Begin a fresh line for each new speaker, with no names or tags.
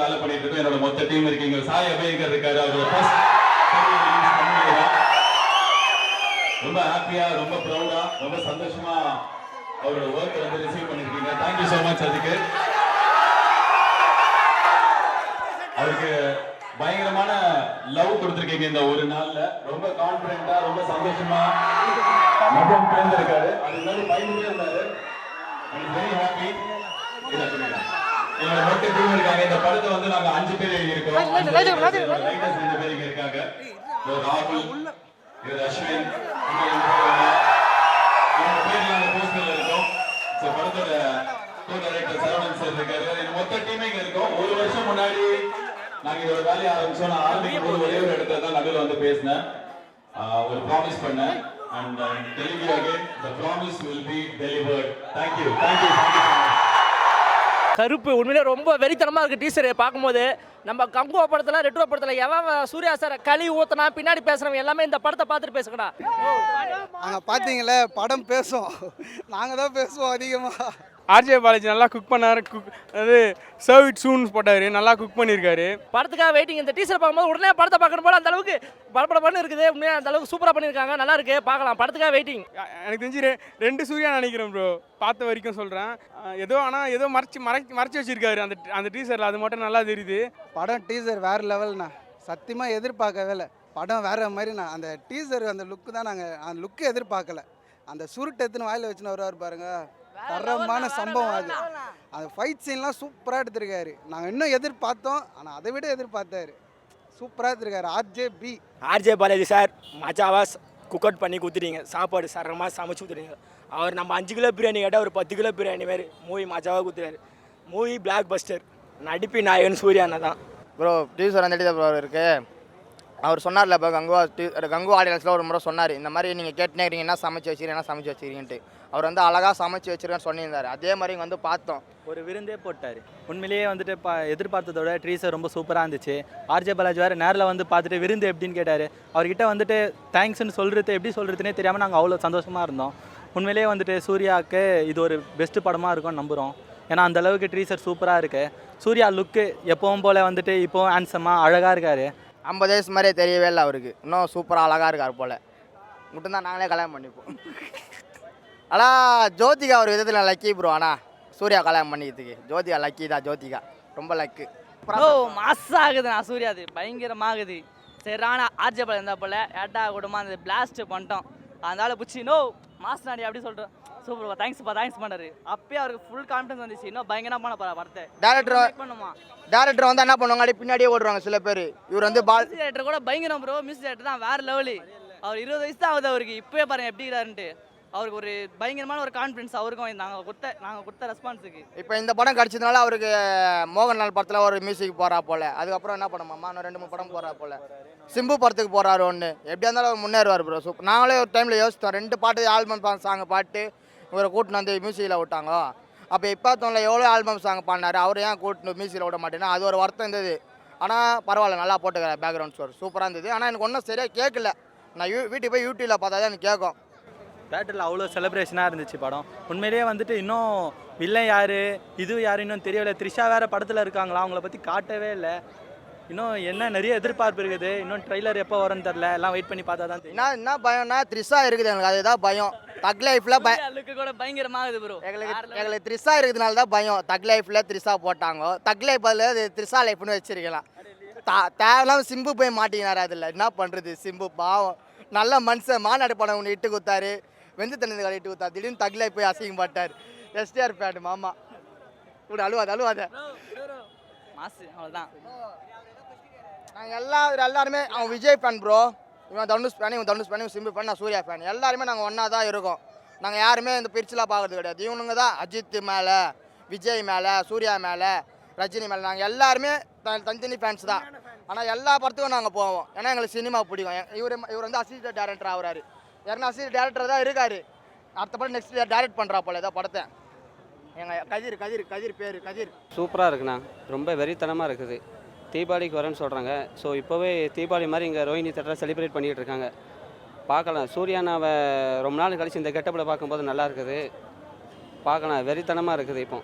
வேலை பண்ணிக்கிட்டு இருக்கேன் என்னோட மொத்த டீம் இருக்கீங்க சாய் அபயங்கர் இருக்காரு. அவரோட ரொம்ப ஹாப்பியா ரொம்ப ப்ரௌடா ரொம்ப சந்தோஷமா அவரோட ஒர்க் வந்து ரிசீவ் பண்ணிருக்கீங்க. தேங்க்யூ ஸோ மச் அதுக்கு. அவருக்கு பயங்கரமான லவ் கொடுத்துருக்கீங்க இந்த ஒரு நாள்ல. ரொம்ப கான்பிடண்டா ரொம்ப சந்தோஷமா முகம் பிறந்திருக்காரு அது மாதிரி பயந்துட்டே இருந்தாரு. வெரி ஹாப்பி என்னோட மொத்த டீம் இருக்காங்க. இந்த படத்தை வந்து நாங்க அஞ்சு பேர் எழுதியிருக்கோம் அஞ்சு பேர் இருக்காங்க இதோ ராகுல் இது அஸ்வின் பேர் போஸ்டர்ல இருக்கும். ஸோ படத்தோட கோ டைரக்டர் சரவணன் சார் இருக்காரு. இந்த மொத்த டீமே இங்க இருக்கோம். ஒரு வருஷம் முன்னாடி நாங்க இதோட வேலையை ஆரம்பிச்சோம். நான் ஆரம்பிக்கும் போது ஒரே ஒரு இடத்துல தான் நடுவில் வந்து பேசினேன். ஒரு ப்ராமிஸ் பண்ணேன். And டெலிவி again the promise will be delivered thank you thank you thank you
Karuppu. உண்மையிலே ரொம்ப வெறித்தனமாக இருக்குது டீசர் பார்க்கும்போது. நம்ம கங்குவா படத்தில் ரெட்ரோ படத்தில் எவன் சூர்யா சார் களி ஊற்றினா பின்னாடி பேசுகிறவங்க எல்லாமே இந்த படத்தை பார்த்துட்டு பேசுங்கடா.
அங்கே பார்த்தீங்களே படம் பேசும். நாங்கள் தான் பேசுவோம் அதிகமாக
ஆர்ஜே பாலாஜி நல்லா குக் பண்ணார் குக் அது சர்வ் இட் சூன் போட்டார் நல்லா குக் பண்ணியிருக்காரு
படத்துக்காக வெயிட்டிங் இந்த டீசர் பார்க்கும்போது உடனே படத்தை பார்க்கணும் போல அந்த அளவுக்கு படப்படப்படன்னு இருக்குது. உண்மையாக அந்த அளவுக்கு சூப்பராக பண்ணியிருக்காங்க நல்லா இருக்கு. பார்க்கலாம். படத்துக்காக வெயிட்டிங்
எனக்கு தெரிஞ்சு ரெண்டு சூர்யா நினைக்கிறேன் ப்ரோ பார்த்த வரைக்கும் சொல்கிறேன் ஏதோ ஆனால் ஏதோ மறைச்சி மறைச்சி மறைச்சி வச்சிருக்காரு அந்த அந்த டீசரில் அது மட்டும் நல்லா தெரியுது.
படம் டீசர் வேறு லெவல்ண்ணா சத்தியமாக எதிர்பார்க்கவே இல்லை. படம் வேறு மாதிரிண்ணா. அந்த டீசர் அந்த லுக்கு தான் நாங்கள் அந்த லுக்கு எதிர்பார்க்கல. அந்த சுருட்டு எத்தனை வாயில் வச்சுன்னு வருவார் பாருங்க. தரமான சம்பவம் அது. அந்த ஃபைட் சீன்லாம் சூப்பராக எடுத்திருக்காரு. நாங்கள் இன்னும் எதிர்பார்த்தோம் ஆனால் அதை விட எதிர்பார்த்தாரு. சூப்பராக எடுத்திருக்காரு RJ B
RJ Balaji sir மஜாவா cook out பண்ணி கொடுத்துட்டீங்க. சாப்பாடு சரமாக சமைச்சு கொடுத்துட்டீங்க. அவர் நம்ம அஞ்சு கிலோ பிரியாணி கேட்டால் ஒரு பத்து கிலோ பிரியாணி மாதிரி மூவி மஜாவாக கொடுத்துறாரு மூவி பிளாக் பஸ்டர் நடிப்பி நாயகன் சூர்யா அண்ணா தான்.
ப்ரோ டீசர் அந்த தான் ப்ரோ இருக்கு. அவர் சொன்னார்ல இப்போ கங்குவா டீ கங்குவா ஆடியன்ஸில் ஒரு முறை சொன்னார் இந்த மாதிரி நீங்கள் கேட்டுனே இருக்கீங்க என்ன சமைச்சு வச்சிருக்கீங்க என்ன சமைச்சு வச்சிருக்கீங்கன்ட்டு அவர் வந்து அழகாக சமைச்சு வச்சிருக்கேன்னு சொல்லியிருந்தார். அதே மாதிரி இங்கே வந்து பார்த்தோம்.
ஒரு விருந்தே போட்டார். உண்மையிலேயே வந்துட்டு பா எதிர்பார்த்ததோட ட்ரீஸர் ரொம்ப சூப்பராக இருந்துச்சு. ஆர்ஜே பாலாஜி வேறு நேரில் வந்து பார்த்துட்டு விருந்து எப்படின்னு கேட்டார். அவர்கிட்ட வந்துட்டு தேங்க்ஸ்னு சொல்கிறது எப்படி சொல்கிறதுனே தெரியாமல் நாங்கள் அவ்வளோ சந்தோஷமாக இருந்தோம். உண்மையிலேயே வந்துட்டு சூர்யாவுக்கு இது ஒரு பெஸ்ட்டு படமாக இருக்கும்னு நம்புகிறோம் ஏன்னா அந்த அளவுக்கு ட்ரீசர் சூப்பராக இருக்குது சூர்யா லுக்கு எப்பவும் போல் வந்துட்டு இப்போவும் ஹேண்ட்ஸமாக அழகாக இருக்கார்.
ஐம்பது வயசு மாதிரியே தெரியவே இல்லை அவருக்கு. இன்னும் சூப்பராக அழகாக இருக்கார் போல். மட்டும்தான் நாங்களே கல்யாணம் பண்ணிப்போம். ஆனால் ஜோதிகா ஒரு விதத்தில் லக்கி ப்ரோ ஆனால் சூர்யா கல்யாணம் பண்ணிக்கிறதுக்கு. ஜோதிகா லக்கி தான் ஜோதிகா. ரொம்ப லக்கு
ஓ மாஸ் ஆகுது நான் சூர்யாது பயங்கரமாகுது. சரியான ஆர்ஜபல் இருந்தால் போல் ஏட்டா கூடமா அந்த பிளாஸ்ட் பண்ணிட்டோம். அதனால புச்சி நோ மாஸ் நாடி அப்படி சொல்கிறோம் சூப்பர் தேங்க்ஸ்ப்பா தேங்க்ஸ் பண்ணாரு அப்பயே அவருக்கு ஃபுல் கான்ஃபிடன்ஸ் வந்துச்சு. இன்னும் பயங்கரமா பண்ண போறா படத்தை
டேரக்டர்
பண்ணுமா?
டேரக்டர் வந்து என்ன பண்ணுவாங்க? அப்படியே பின்னாடியே ஓடுவாங்க சில பேர். இவர் வந்து பால்
டேரக்டர் கூட பயங்கரம் ப்ரோ மியூசிக் டேரக்டர் தான் வேற லெவலு அவர் இருபது வயசு தான் ஆகுது அவருக்கு. இப்பவே பாருங்க எப்படி இருக்காருன்ட்டு அவருக்கு ஒரு பயங்கரமான ஒரு கான்ஃபிடன்ஸ் அவருக்கும் நாங்கள் கொடுத்த நாங்கள் கொடுத்த ரெஸ்பான்ஸுக்கு
இப்போ இந்த படம் கிடச்சதுனால அவருக்கு மோகன்லால் படத்தில் ஒரு மியூசிக் போகிறா போல. அதுக்கப்புறம் என்ன பண்ணுமாம்மா இன்னும் ரெண்டு மூணு படம் போகிறா போல. சிம்பு படத்துக்கு போகிறாரு ஒன்று எப்படியா இருந்தாலும் அவர் முன்னேறுவார் ப்ரோ சூப்பர் நாங்களே ஒரு டைமில் யோசித்தோம். ரெண்டு பாட்டு ஆல்பம் சாங் பாட்டு இவரை கூட்டின்னு வந்து மியூசிக்கில் விட்டாங்க. அப்போ இப்போ எவ்வளோ ஆல்பம் சாங் பாடினாரு? அவர் ஏன் கூட்டின்னு மியூசிக்கில் விட மாட்டேன்னா? அது ஒரு வருத்தம் இருந்தது. ஆனால் பரவாயில்ல நல்லா போட்டுக்கிறேன் பேக்ரவுண்ட் ஸ்கோர் சூப்பராக இருந்தது. ஆனால் எனக்கு ஒன்றும் சரியாக கேட்கல. நான் யூ வீட்டுக்கு போய் யூடியூப்பில் பார்த்தா தான் எனக்கு கேட்கும்.
தேட்டரில் அவ்வளோ செலிப்ரேஷனாக இருந்துச்சு படம். உண்மையிலேயே வந்துட்டு இன்னும் வில்லன் யார்? இது யார்? இன்னும் தெரியல த்ரிஷா வேறு படத்தில் இருக்காங்களா? அவங்கள பற்றி காட்டவே இல்லை. இன்னும் என்ன நிறைய எதிர்பார்ப்பு இருக்குது. இன்னும் ட்ரெய்லர் எப்போ வரும்னு தெரில எல்லாம் வெயிட் பண்ணி பார்த்தா தான் தெரியும்.
என்ன என்ன பயம்னா த்ரிஷா இருக்குது. எனக்கு அதுதான் பயம். தக் லைஃப்பில் பய
லுக்கு கூட பயங்கரமாகுது ப்ரோ
எங்களுக்கு எங்களுக்கு த்ரிஷா இருக்கிறதுனால தான் பயம். தக் லைஃப்பில் த்ரிஷா போட்டாங்க. தக் லைஃப் அதில் அது த்ரிஷா லைஃப்னு வச்சிருக்கலாம். தா தேவையில்லாம சிம்பு போய் மாட்டிக்கினாரு அதில். என்ன பண்ணுறது சிம்பு பாவம். நல்ல மனுஷன். மாநாடு படம் ஒன்று இட்டு கொடுத்தாரு. வெந்து தண்ணி கடை இட்டு கொடுத்தாரு. திடீர்னு தக் லைஃப் போய் அசிங்கப்பட்டார் எஸ்டிஆர் பேட் மாமா. கூட அழுவாத அழுவாத.
மாசு அவ்வளோதான்
நாங்கள் எல்லா எல்லாருமே அவன் விஜய் ஃபேன் ப்ரோ இவன் தனுஷ் ஃபேன் இவன் தனுஷ் ஃபேன் இவன் சிம்பு ஃபேன் நான் சூர்யா ஃபேன் எல்லாருமே நாங்கள் ஒன்றா தான் இருக்கோம். நாங்கள் யாருமே இந்த பிரிச்சலாக பார்க்கறது கிடையாது. இவனுங்க தான் அஜித் மேலே விஜய் மேலே சூர்யா மேலே ரஜினி மேலே. நாங்கள் எல்லாருமே த தனித்தனி ஃபேன்ஸ் தான். ஆனால் எல்லா படத்துக்கும் நாங்கள் போவோம். ஏன்னா எங்களுக்கு சினிமா பிடிக்கும். இவர் இவர் வந்து அசிஸ்டன்ட் டேரக்டர் ஆகுறாரு. யாருன்னா அசிஸ்டன்ட் டேரக்டர் தான் இருக்காரு. அடுத்த படம் நெக்ஸ்ட் டேரக்ட் பண்ணுறா போல ஏதோ படத்தை. எங்கள் கதிர் கதிர் கதிர் பேர் கதிர்.
சூப்பராக இருக்குண்ணா. ரொம்ப வெறித்தனமாக இருக்குது. தீபாவளிக்கு வரேன்னு சொல்கிறாங்க ஸோ இப்போவே தீபாவளி மாதிரி இங்கே ரோஹினி தேட்டரை செலிப்ரேட் பண்ணிகிட்டு இருக்காங்க. பார்க்கலாம். சூர்யானாவை ரொம்ப நாள் கழிச்சு இந்த கெட்டப்பில் பார்க்கும்போது நல்லா இருக்குது. பார்க்கலாம். வெறித்தனமாக இருக்குது இப்போ.